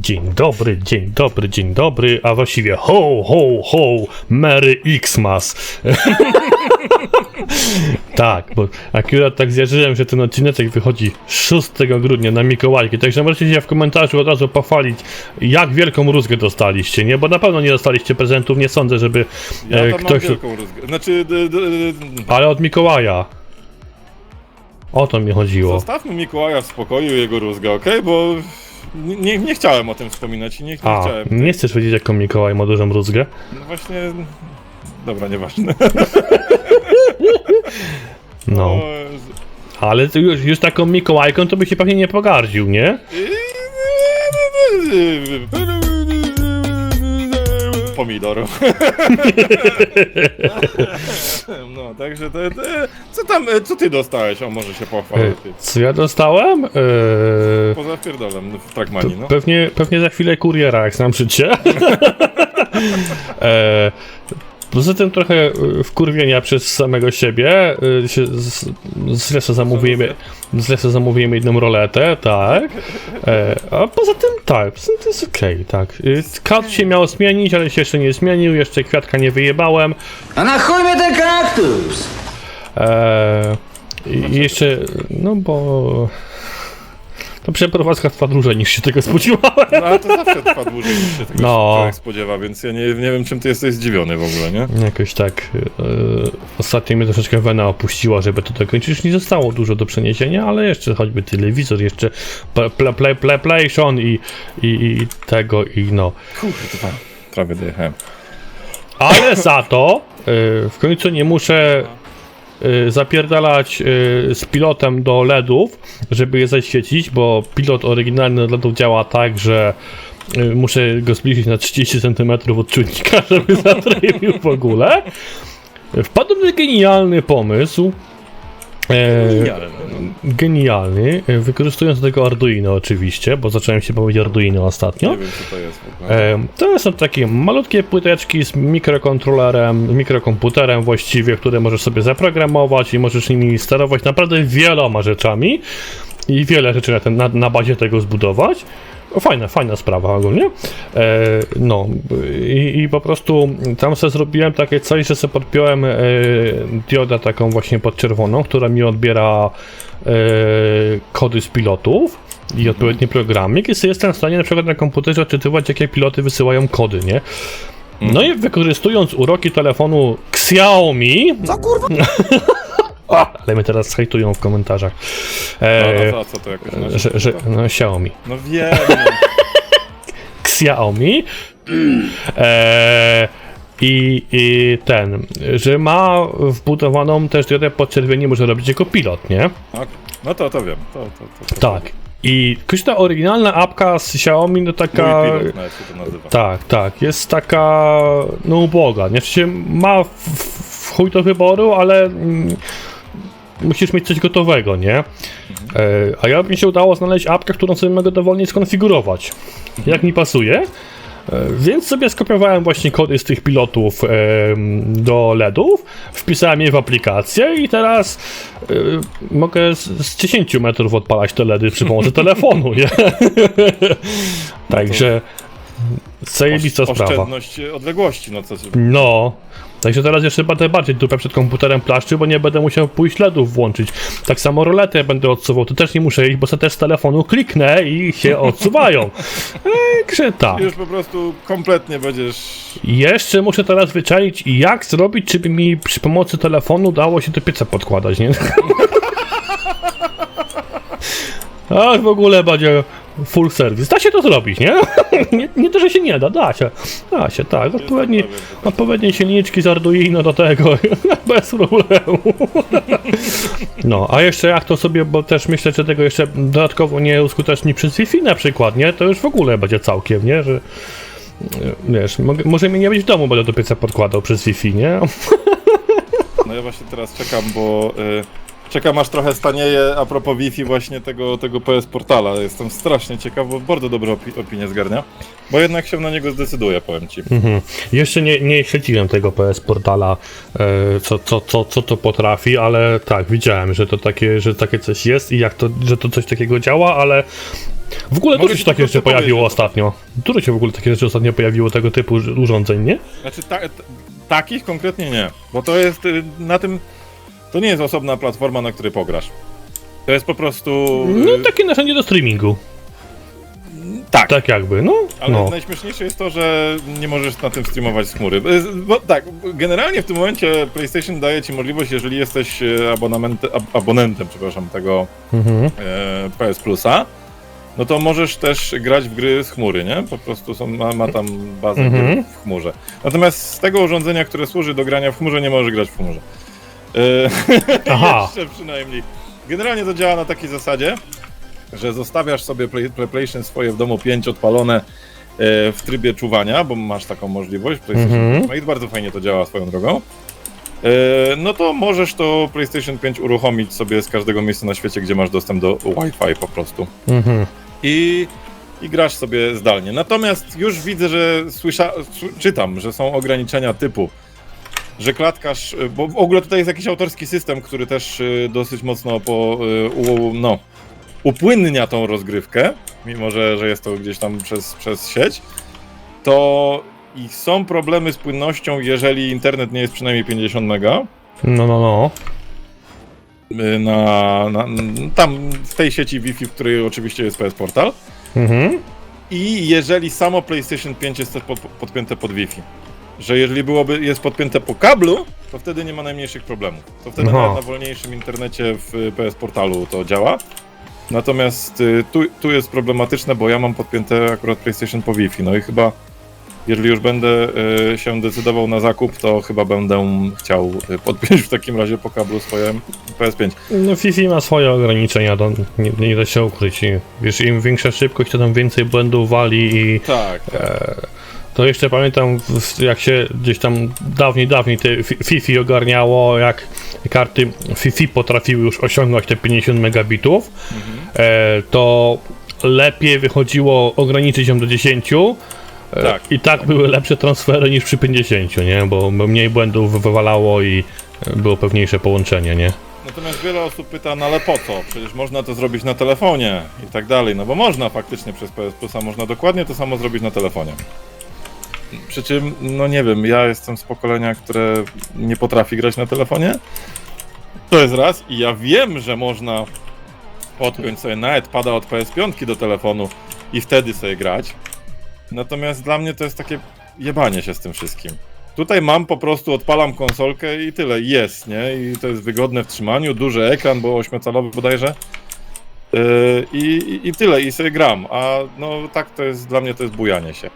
Dzień dobry, dzień dobry, dzień dobry, a właściwie ho, ho, ho, Merry Xmas. tak, bo akurat tak zjarzyłem, że ten odcinek wychodzi 6 grudnia na Mikołajki, także możecie się w komentarzu od razu pochwalić, jak wielką rózgę dostaliście, nie? Bo na pewno nie dostaliście prezentów, nie sądzę, żeby Ja e, tam ktoś... mam wielką rózgę. Znaczy, d, d, d, Ale od Mikołaja. O to mi chodziło. zostawmy Mikołaja w spokoju jego rózgę, okej? Bo nie, nie chciałem o tym wspominać i nie, nie A, chciałem. nie chcesz wiedzieć, jaką Mikołaj ma dużą rózgę? No właśnie... Dobra, nieważne. No. O, Ale ty już, już taką Mikołajką to by się pewnie nie pogardził, nie? Pomidor. No, także te, te, co tam, co ty dostałeś? O, może się pochwalę. E. Co ja dostałem? Eee, Poza pierdolem w Trackmanii, no. pewnie, pewnie za chwilę kuriera, jak znam życie. eee, poza tym trochę e, wkurwienia przez samego siebie. E, się z, z Lesa zamówiłem, z Lesa zamówiłem jedną roletę, tak. E, a poza tym tak, poza tym to jest okej, tak. E, Kat się miał zmienić, ale się jeszcze nie zmienił, jeszcze kwiatka nie wyjebałem. A na chuj mnie ten kaktus? Eee, jeszcze, no bo... To przeprowadzka trwa dłużej niż się tego spodziewałem. No ale to zawsze trwa dłużej niż się tego No. człowiek spodziewa, więc ja nie, nie wiem czym ty jesteś zdziwiony w ogóle, nie? Jakoś tak. E, ostatnio mnie troszeczkę wena opuściła, żeby to dokończyć. Już nie zostało dużo do przeniesienia, ale jeszcze choćby telewizor, jeszcze play, play, play, play, PlayStation i, i, i tego i no. Kurwa, prawie dojechałem. Ale za to e, w końcu nie muszę zapierdalać e, z pilotem do LEDów, żeby je zaświecić, bo pilot oryginalny LEDów działa tak, że e, muszę go zbliżyć na 30 cm od czujnika, żeby zatrybił w ogóle. Wpadł mi genialny pomysł. Genialny, genialny, wykorzystując do tego Arduino oczywiście, bo zacząłem się bawić Arduino ostatnio. Nie wiem co to jest w ogóle. E, To są takie malutkie płyteczki z mikrokontrolerem, mikrokomputerem właściwie, które możesz sobie zaprogramować i możesz nimi sterować naprawdę wieloma rzeczami i wiele rzeczy na, ten, na, na bazie tego zbudować. Fajna, fajna sprawa ogólnie. E, no i, i po prostu tam sobie zrobiłem takie coś, że sobie podpiąłem e, diodę taką właśnie podczerwoną, która mi odbiera e, kody z pilotów i odpowiednie programy, i sobie jestem w stanie na przykład na komputerze odczytywać, jakie piloty wysyłają kody, nie? No i wykorzystując uroki telefonu Xiaomi... Co kurwa? ale mnie teraz hejtują w komentarzach. No, E, a, co, a co to jakoś znaczy? że, że, no, Xiaomi. No wiem, no. Xiaomi. E, i, I ten, że ma wbudowaną też diodę podczerwieni, może robić jako pilot, nie? Ok. No to, to wiem. To, to, to, to. Tak. I jakoś ta oryginalna apka z Xiaomi, no taka... Mój pilot nawet się to nazywa. Tak, tak, jest taka, no uboga, nie? Sensie ma w, w chuj do wyboru, ale mm, musisz mieć coś gotowego, nie? E, a ja mi się udało znaleźć apkę, którą sobie mogę dowolnie skonfigurować, jak mi pasuje. E, Więc sobie skopiowałem właśnie kody z tych pilotów em, do LEDów, wpisałem je w aplikację i teraz e, mogę z, z 10 metrów odpalać te LEDy przy pomocy telefonu, nie? Także zajebista sprawa. Oszczędność odległości, no co się... No. Także teraz jeszcze będę bardziej dupę przed komputerem plaszczy, bo nie będę musiał pójść LEDów włączyć. Tak samo roletę będę odsuwał, to też nie muszę iść, bo sobie też z telefonu kliknę i się odsuwają. Także tak. Już po prostu kompletnie będziesz... Jeszcze muszę teraz wyczaić, jak zrobić, żeby mi przy pomocy telefonu dało się do pieca podkładać, nie? A w ogóle będzie full service. Da się to zrobić, nie? nie? Nie to, że się nie da, da się. Da się, tak. Odpowiednie, odpowiednie silniczki z Arduino do tego, bez problemu. No, a jeszcze jak to sobie, bo też myślę, że tego jeszcze dodatkowo nie uskuteczni przez Wi-Fi na przykład, nie? To już w ogóle będzie całkiem, nie? Że wiesz, mogę, może mnie nie być w domu, będę do pieca podkładał przez Wi-Fi, nie? No ja właśnie teraz czekam, bo... Y, czekam aż trochę stanieje a propos Wi-Fi właśnie tego, tego PS Portala. Jestem strasznie ciekaw, bo bardzo dobre opi opinie zgarnia. Bo jednak się na niego zdecyduję, powiem ci. Mhm. Jeszcze nie, nie śledziłem tego PS Portala, e, co, co, co, co to potrafi, ale tak, widziałem, że to takie, że takie coś jest i jak to, że to coś takiego działa, ale W ogóle Mogę dużo się takie po rzeczy pojawiło ostatnio. Dużo się w ogóle takie rzeczy ostatnio pojawiło, tego typu ur- urządzeń, nie? Znaczy, ta, takich konkretnie nie, bo to jest y, na tym. To nie jest osobna platforma, na której pograsz. To jest po prostu. No y, takie narzędzie do streamingu. tak. Tak jakby, no. Ale no. najśmieszniejsze jest to, że nie możesz na tym streamować z chmury. Y, Bo tak, generalnie w tym momencie PlayStation daje ci możliwość, jeżeli jesteś e, abonament, ab, abonentem, przepraszam, tego Mhm. e, PS Plusa, no to możesz też grać w gry z chmury, nie? Po prostu są, ma, ma tam bazę Mhm. w chmurze. Natomiast z tego urządzenia, które służy do grania w chmurze, nie możesz grać w chmurze. E, Aha. Jeszcze przynajmniej. Generalnie to działa na takiej zasadzie, że zostawiasz sobie play, PlayStation swoje w domu 5 odpalone e, w trybie czuwania, bo masz taką możliwość. PlayStation. 5 Mate bardzo fajnie to działa swoją drogą. E, no to możesz to PlayStation 5 uruchomić sobie z każdego miejsca na świecie, gdzie masz dostęp do Wi-Fi po prostu. Mhm. I, i grasz sobie zdalnie. Natomiast już widzę, że słysza, czytam, że są ograniczenia typu, że klatkarz, y, bo w ogóle tutaj jest jakiś autorski system, który też y, dosyć mocno po, y, u, no, upłynnia tą rozgrywkę, mimo że, że jest to gdzieś tam przez, przez sieć, to i są problemy z płynnością, jeżeli internet nie jest przynajmniej 50 mega. No, no, no. Na, na, tam w tej sieci Wi-Fi, w której oczywiście jest PS Portal. Mhm. I jeżeli samo PlayStation 5 jest pod, podpięte pod Wi-Fi, że jeżeli byłoby jest podpięte po kablu, to wtedy nie ma najmniejszych problemów. To wtedy Aha. nawet na wolniejszym internecie w PS Portalu to działa. Natomiast y, tu, tu jest problematyczne, bo ja mam podpięte akurat PlayStation po Wi-Fi. No i chyba, jeżeli już będę y, się decydował na zakup, to chyba będę chciał y, podpiąć w takim razie po kablu swoje PS5. No Fifi ma swoje ograniczenia, to nie, nie da się ukryć. Wiesz, im większa szybkość, to tam więcej błędów wali i Tak, to jeszcze pamiętam, jak się gdzieś tam dawniej, dawniej te Fi- Fifi ogarniało, jak karty Fifi potrafiły już osiągnąć te 50 megabitów, e, to lepiej wychodziło ograniczyć ją do 10 e, Tak, i tak, były lepsze transfery niż przy 50, nie? Bo mniej błędów wywalało i e, było pewniejsze połączenie, nie? Natomiast wiele osób pyta, no ale po co? Przecież można to zrobić na telefonie i tak dalej. No bo można faktycznie przez PS Plusa, można dokładnie to samo zrobić na telefonie. Przy czym, no nie wiem, ja jestem z pokolenia, które nie potrafi grać na telefonie. To jest raz i ja wiem, że można podpiąć sobie nawet pada od PS5 do telefonu i wtedy sobie grać. Natomiast dla mnie to jest takie jebanie się z tym wszystkim. Tutaj mam po prostu, odpalam konsolkę i tyle, jest, nie? I to jest wygodne w trzymaniu, duży ekran, bo 8-calowy bodajże. Yy, i, I tyle, i sobie gram, a no tak to jest, dla mnie to jest bujanie się.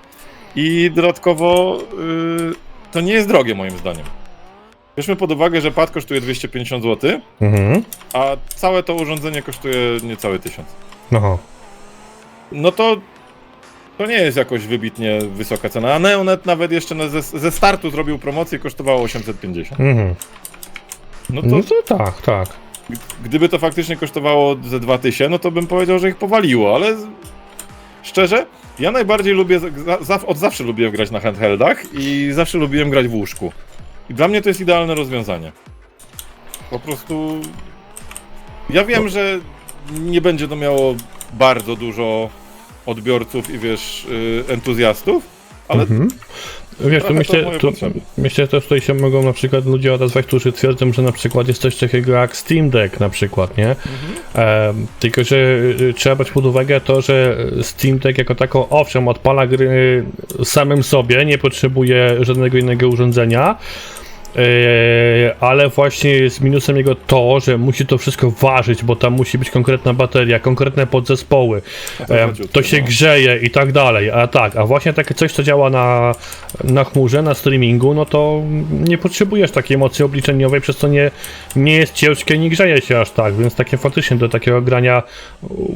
I dodatkowo yy, to nie jest drogie moim zdaniem. Weźmy pod uwagę, że pad kosztuje 250 zł, Mhm. a całe to urządzenie kosztuje niecałe 1000. Aha. No to to nie jest jakoś wybitnie wysoka cena, a Neonet nawet jeszcze na, ze, ze startu zrobił promocję i kosztowało 850. Mhm. No to No to tak, tak. Gdyby to faktycznie kosztowało ze 2000, no to bym powiedział, że ich powaliło, ale szczerze, ja najbardziej lubię, od zawsze lubiłem grać na handheldach i zawsze lubiłem grać w łóżku. I dla mnie to jest idealne rozwiązanie. Po prostu. Ja wiem, że nie będzie to miało bardzo dużo odbiorców i wiesz, y, entuzjastów, ale Mhm. Wiesz, tu Trochę to myślę, potrzeby. myślę, że też tutaj się mogą na przykład ludzie odezwać, którzy twierdzą, że na przykład jest coś takiego jak Steam Deck na przykład, nie? Mhm. Em, tylko, że y, trzeba brać pod uwagę to, że Steam Deck jako tako, owszem, odpala gry samym sobie, nie potrzebuje żadnego innego urządzenia, e, ale właśnie jest minusem jego to, że musi to wszystko ważyć, bo tam musi być konkretna bateria, konkretne podzespoły, to e, to się no. grzeje i tak dalej, a tak, a właśnie takie coś, co działa na, na chmurze, na streamingu, no to nie potrzebujesz takiej mocy obliczeniowej, przez co nie, nie jest ciężkie, nie grzeje się aż tak, więc takie faktycznie do takiego grania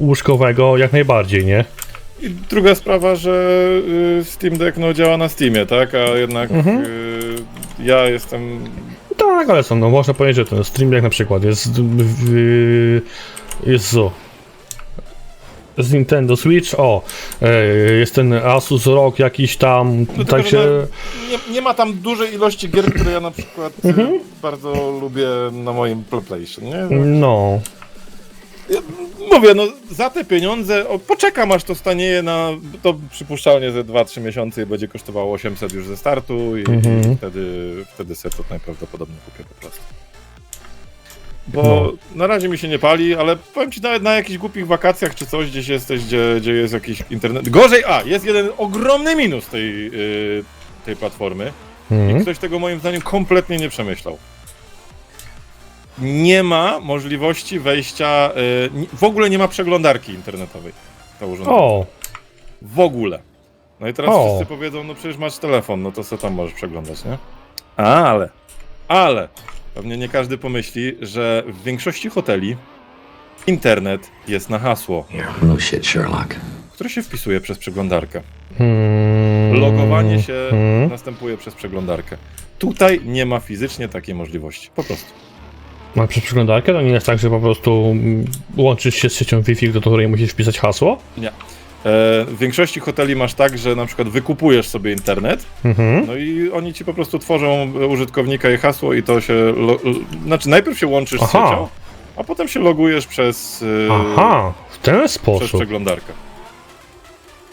łóżkowego jak najbardziej, nie? I druga sprawa, że y, Steam Deck no, działa na Steamie, tak? A jednak Mhm. y, ja jestem. Tak, ale są, no można powiedzieć, że ten Stream Deck na przykład jest w, jest zo. Z Nintendo Switch, o, e, jest ten Asus ROG jakiś tam, No tak się... Nie, nie ma tam dużej ilości gier, które ja na przykład Mhm. y, bardzo lubię na moim PlayStation, nie? No, mówię, no za te pieniądze, o, poczekam aż to stanieje na, to przypuszczalnie ze 2-3 miesiące i będzie kosztowało 800 już ze startu i, Mhm. i wtedy, wtedy sobie to najprawdopodobniej kupię po prostu. Bo No. na razie mi się nie pali, ale powiem ci nawet na jakichś głupich wakacjach czy coś, gdzieś jesteś, gdzie, gdzie jest jakiś internet. Gorzej, a, jest jeden ogromny minus tej, yy, tej platformy. I Mhm. ktoś tego moim zdaniem kompletnie nie przemyślał. Nie ma możliwości wejścia, y, w ogóle nie ma przeglądarki internetowej. To urządzenie. O, W ogóle. No i teraz O. wszyscy powiedzą, no przecież masz telefon, no to co tam możesz przeglądać, nie? Ale, ale, pewnie nie każdy pomyśli, że w większości hoteli internet jest na hasło, No shit, Sherlock. które się wpisuje przez przeglądarkę. Hmm. Logowanie się Hmm. następuje przez przeglądarkę. Tutaj nie ma fizycznie takiej możliwości. Po prostu. A przez przeglądarkę to nie jest tak, że po prostu mm, łączysz się z siecią Wi-Fi, do której musisz wpisać hasło? Nie. E, w większości hoteli masz tak, że na przykład wykupujesz sobie internet, Mhm. no i oni ci po prostu tworzą użytkownika i hasło i to się. Lo, l- znaczy, najpierw się łączysz Aha. z siecią, a potem się logujesz przez, e, Aha, w ten przez sposób. przeglądarkę.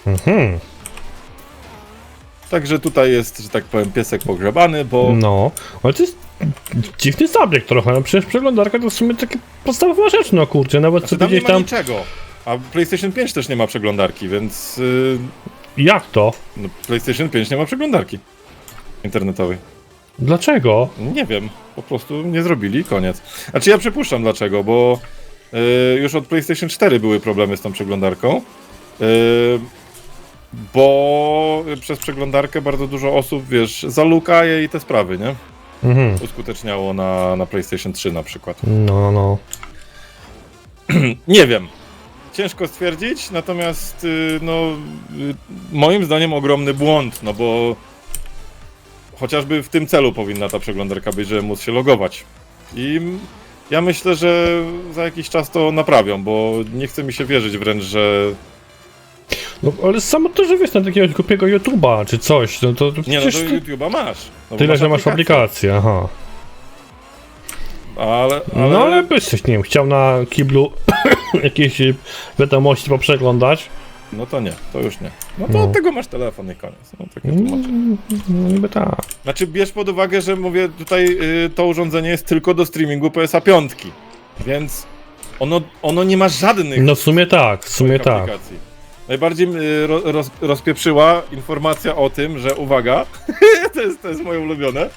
Mhm. Także tutaj jest, że tak powiem, piesek pogrzebany, bo. No, ale to jest dziwny zabieg trochę, no przecież przeglądarka to w sumie takie podstawowa rzecz, no kurczę, nawet Znaczy, sobie tam nie gdzieś tam... niczego. A PlayStation 5 też nie ma przeglądarki, więc. y, Jak to? no, PlayStation 5 nie ma przeglądarki internetowej. Dlaczego? Nie wiem, po prostu nie zrobili koniec. Znaczy ja przypuszczam dlaczego, bo y, już od PlayStation 4 były problemy z tą przeglądarką. y, bo przez przeglądarkę bardzo dużo osób, wiesz, zalukaje i te sprawy, nie? Mhm. Uskuteczniało na, na PlayStation 3 na przykład. No, no, no. Nie wiem. Ciężko stwierdzić, natomiast y, no, y, moim zdaniem ogromny błąd, no bo chociażby w tym celu powinna ta przeglądarka być, żeby móc się logować. I ja myślę, że za jakiś czas to naprawią, bo nie chce mi się wierzyć wręcz, że... no ale samo to, że wiesz, na takiego głupiego YouTube'a czy coś, no to, Nie no, przecież ty- YouTube'a masz. No bo tyle, że masz aplikację. aha. Ale, ale... No ale byś coś, nie wiem, chciał na kiblu jakieś y, wiadomości poprzeglądać. No to nie, to już nie. No to No. od tego masz telefon i koniec. No, takie. Mm, No niby tak. Znaczy, bierz pod uwagę, że mówię, tutaj y, to urządzenie jest tylko do streamingu PSA 5, więc ono, ono nie ma żadnych No w sumie tak, w sumie tak. aplikacji. Najbardziej y, ro, roz, rozpieprzyła informacja o tym, że uwaga, to, jest, to jest moje ulubione,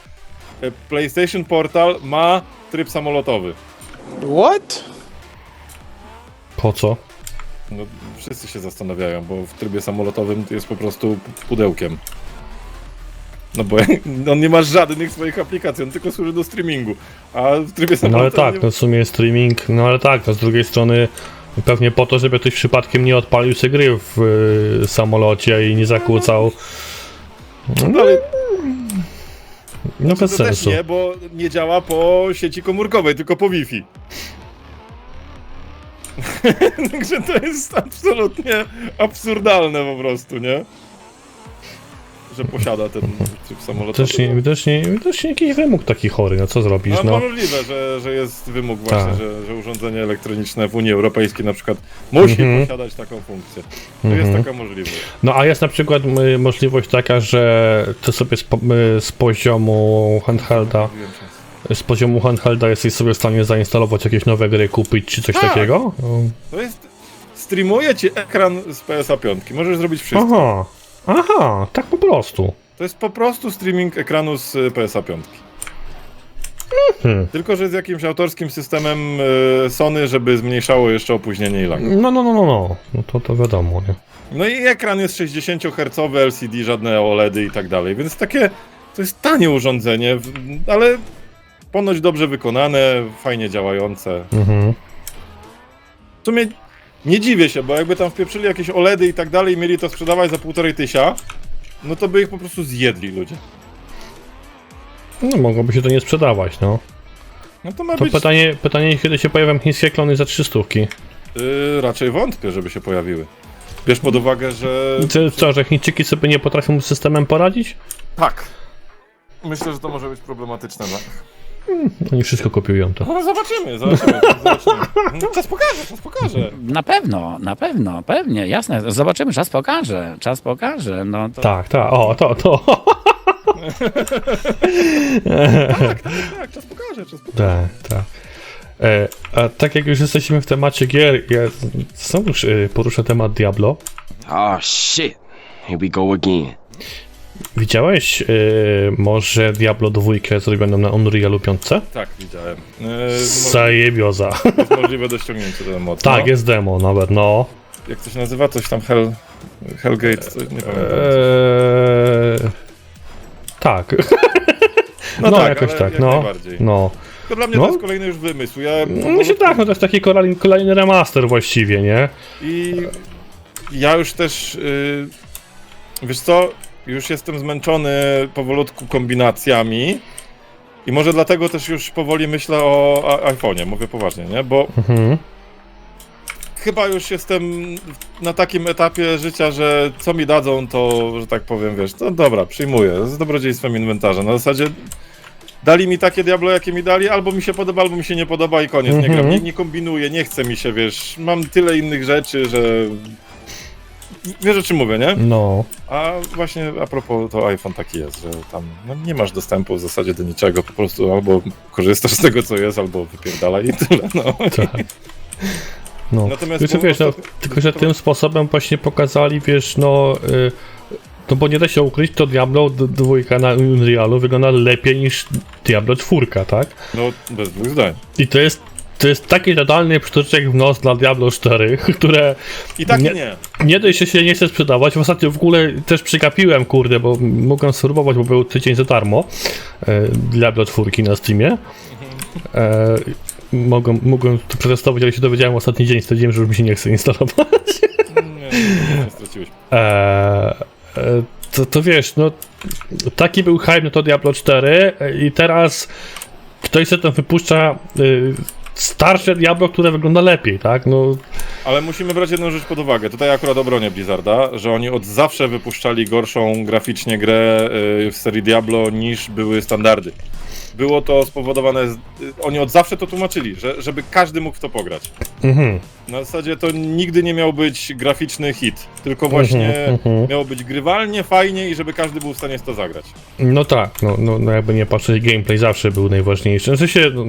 y, PlayStation Portal ma tryb samolotowy. What? Po co? No, wszyscy się zastanawiają, bo w trybie samolotowym to jest po prostu pudełkiem. No bo on nie ma żadnych swoich aplikacji, on tylko służy do streamingu. A w trybie No ale samolotowym. tak, no w sumie streaming, no ale tak, no z drugiej strony pewnie po to, żeby ktoś przypadkiem nie odpalił sobie gry w y, samolocie i nie zakłócał. No, ale No bez to też sensu. nie, bo nie działa po sieci komórkowej, tylko po Wi-Fi. Także to jest absolutnie absurdalne po prostu, nie? Że posiada ten tryb samolotowy. Widocznie, widocznie, widocznie jakiś wymóg taki chory, no co zrobisz, No, no. możliwe, że, że jest wymóg właśnie, Tak. że, że urządzenie elektroniczne w Unii Europejskiej na przykład musi Mhm. posiadać taką funkcję. To Mhm. jest taka możliwość. No a jest na przykład możliwość taka, że ty sobie z, po, z poziomu handhelda, z poziomu handhelda jesteś sobie w stanie zainstalować jakieś nowe gry, kupić czy coś Tak. takiego? To jest... Streamuje ci ekran z PSA 5. Możesz zrobić wszystko. Aha, aha, tak po prostu. To jest po prostu streaming ekranu z y, PSA 5. Hmm. Tylko, że z jakimś autorskim systemem y, Sony, żeby zmniejszało jeszcze opóźnienie i lag. No, no, no, no, no, no to, to wiadomo, nie? No i ekran jest 60 Hz LCD, żadne OLEDy i tak dalej, więc takie to jest tanie urządzenie, ale ponoć dobrze wykonane, fajnie działające. Mhm. W sumie nie dziwię się, bo jakby tam wpieprzyli jakieś OLEDy i tak dalej i mieli to sprzedawać za półtorej tysia, no to by ich po prostu zjedli ludzie. No mogłoby się to nie sprzedawać, no. No to ma To być... pytanie, pytanie, kiedy się pojawią chińskie klony za 300. Yy, raczej wątpię, żeby się pojawiły. Bierz pod uwagę, że... Co, co, że Chińczyki sobie nie potrafią z systemem poradzić? Tak. Myślę, że to może być problematyczne dla nich. Oni wszystko kopiują to. No zobaczymy, zobaczymy, zobaczymy. No, Czas pokaże, czas pokaże. Na pewno, na pewno, pewnie, jasne. Zobaczymy, czas pokaże, czas pokaże. No to... Tak, tak, o, to, to. Tak, czas pokaże, czas pokaże. Tak, tak. E, a tak jak już jesteśmy w temacie gier, ja znowu e, poruszę temat Diablo. Oh shit. Here we go again. Widziałeś e, może Diablo 2 zrobioną na Unrealu 5? Tak, widziałem. Yy, Zajebioza. jest możliwe do ściągnięcia ten mod. Tak, no. jest demo nawet, no. Jak to się nazywa? Coś tam Hell... Hellgate, coś, nie pamiętam. Eee, tak. No, No, tak, jakoś tak, no. No. To dla mnie No. to jest kolejny już wymysł. Ja, No myślę tak, no to jest taki kolejny, kolejny remaster właściwie, nie? I ja już też, yy, wiesz co, już jestem zmęczony powolutku kombinacjami i może dlatego też już powoli myślę o iPhone'ie, mówię poważnie, nie? Bo Mhm. chyba już jestem na takim etapie życia, że co mi dadzą, to, że tak powiem, wiesz, to dobra, przyjmuję, z dobrodziejstwem inwentarza. Na zasadzie dali mi takie Diablo, jakie mi dali, albo mi się podoba, albo mi się nie podoba i koniec, nie Mhm. gram, nie, nie kombinuję, nie chce mi się, wiesz, mam tyle innych rzeczy, że... Wiesz o czym mówię, nie? No. A właśnie a propos, to iPhone taki jest, że tam no, nie masz dostępu w zasadzie do niczego, po prostu albo korzystasz z tego, co jest, albo wypierdalaj i tyle, no. Tak. No. Natomiast Wiesz, wiesz, no, tylko że tym sposobem właśnie pokazali, wiesz, no, y, no bo nie da się ukryć, to Diablo d- dwójka na Unrealu wygląda lepiej niż Diablo 4, tak? No, bez dwóch zdań. I to jest, to jest taki totalny przytyczek w nos dla Diablo 4, które I tak Nie- nie. nie dość, że się nie chce sprzedawać, ostatnio w ogóle też przykapiłem, kurde, bo mogłem spróbować, bo był tydzień za darmo e, Diablo 4 na Steamie. E, mogłem, mogłem to przetestować, ale się dowiedziałem ostatni dzień, stwierdziłem, że już mi się nie chce instalować. Nie, nie, straciłeś. E, e, to, to wiesz, no taki był hype na to Diablo 4 e, i teraz ktoś sobie tam wypuszcza y, starsze Diablo, które wygląda lepiej, tak? No, Ale musimy brać jedną rzecz pod uwagę. Tutaj akurat obronię Blizzarda, że oni od zawsze wypuszczali gorszą graficznie grę y, w serii Diablo niż były standardy. Było to spowodowane, z, y, oni od zawsze to tłumaczyli, że, żeby każdy mógł w to pograć. mhm. Na zasadzie to nigdy nie miał być graficzny hit, tylko właśnie mhm. miało być grywalnie, fajnie i żeby każdy był w stanie w to zagrać. No tak, no, no, no jakby nie patrzeć, gameplay zawsze był najważniejszy. W sensie, no,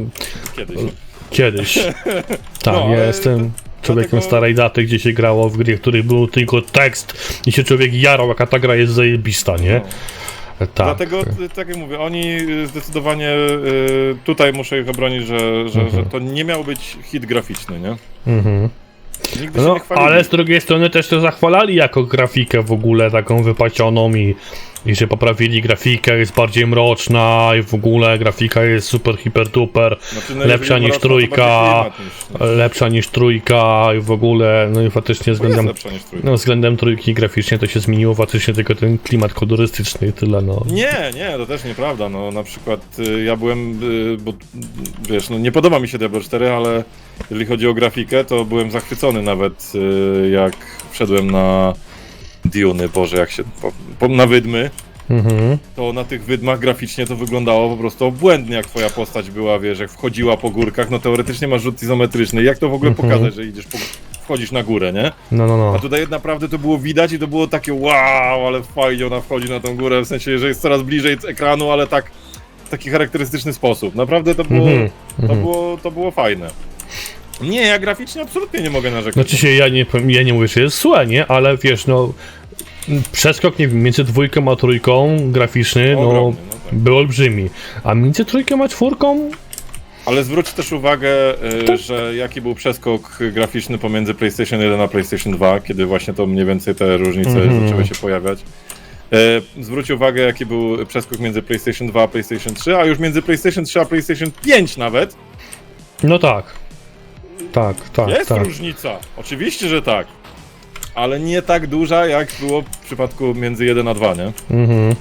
Kiedyś. Kiedyś. Tak, No, ja ale jestem człowiekiem dlatego- starej daty, gdzie się grało w gry, w których był tylko tekst i się człowiek jarał, jaka ta gra jest zajebista, nie? Tak. Dlatego, tak jak mówię, oni y, zdecydowanie y, tutaj muszę ich obronić, że, że, że to nie miał być hit graficzny, nie? Mhm. Nigdy się No, nie chwalili. ale z drugiej strony też to zachwalali jako grafikę w ogóle taką wypacioną i, i że poprawili grafikę, jest bardziej mroczna i w ogóle grafika jest super, hiper, duper, Znaczy, no, lepsza jeżeli niż mroczno, to trójka, niż- lepsza niż trójka i w ogóle, no i faktycznie Bo jest względem, lepsza niż trójka. no, względem trójki graficznie to się zmieniło faktycznie tylko ten klimat kolorystyczny i tyle, no. Nie, nie, to też nieprawda. No, na przykład y, ja byłem, y, bo wiesz, no, nie podoba mi się Diablo 4, ale jeżeli chodzi o grafikę, to byłem zachwycony nawet y, jak wszedłem na Duny, Boże, jak się, po, po, na wydmy, Mhm. to na tych wydmach graficznie to wyglądało po prostu obłędnie, jak twoja postać była, wiesz, jak wchodziła po górkach, no teoretycznie masz rzut izometryczny. Jak to w ogóle Mhm. pokazać, że idziesz po, wchodzisz na górę, nie? No, no, A no. tutaj naprawdę to było widać i to było takie wow, ale fajnie ona wchodzi na tą górę, w sensie, że jest coraz bliżej ekranu, ale tak w taki charakterystyczny sposób. Naprawdę to było, Mhm. to Mhm. było, to było fajne. Nie, ja graficznie absolutnie nie mogę narzekać. Znaczy się, ja nie, ja nie mówię, że jest złe, nie? Ale wiesz, no, przeskok, nie wiem, między dwójką a trójką graficzny, no, Ogromny, no tak. był olbrzymi. A między trójką a czwórką, Ale zwróć też uwagę, y, że jaki był przeskok graficzny pomiędzy PlayStation 1 a PlayStation 2, kiedy właśnie to mniej więcej te różnice Mhm. zaczęły się pojawiać. Y, Zwróć uwagę, jaki był przeskok między PlayStation 2 a PlayStation 3, a już między PlayStation 3 a PlayStation 5 nawet no tak. Tak, tak, Jest tak. różnica, oczywiście, że tak. Ale nie tak duża, jak było w przypadku między 1 a 2, nie? Mhm.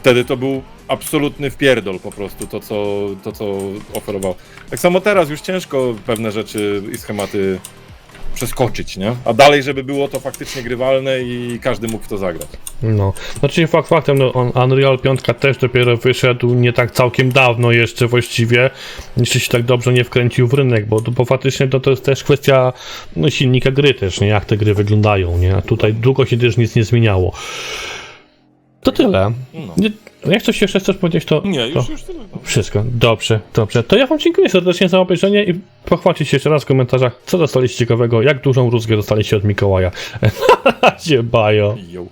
Wtedy to był absolutny wpierdol po prostu, to co, to co oferował. Tak samo teraz już ciężko pewne rzeczy i schematy przeskoczyć, nie? A dalej, żeby było to faktycznie grywalne i każdy mógł w to zagrać. No, znaczy fakt faktem, no, Unreal 5 też dopiero wyszedł nie tak całkiem dawno jeszcze właściwie, jeszcze się tak dobrze nie wkręcił w rynek, bo, bo faktycznie to, to jest też kwestia no, silnika gry też, nie, jak te gry wyglądają, nie, a tutaj długo się też nic nie zmieniało. To tyle. No. Nie, jak coś jeszcze chcesz powiedzieć, to... Nie, już, to... już tyle. No. Wszystko, dobrze, dobrze. To ja wam dziękuję serdecznie za obejrzenie i pochwalcie się jeszcze raz w komentarzach, co dostaliście ciekawego, jak dużą rózgę dostaliście od Mikołaja. Na razie, bajo. Jo.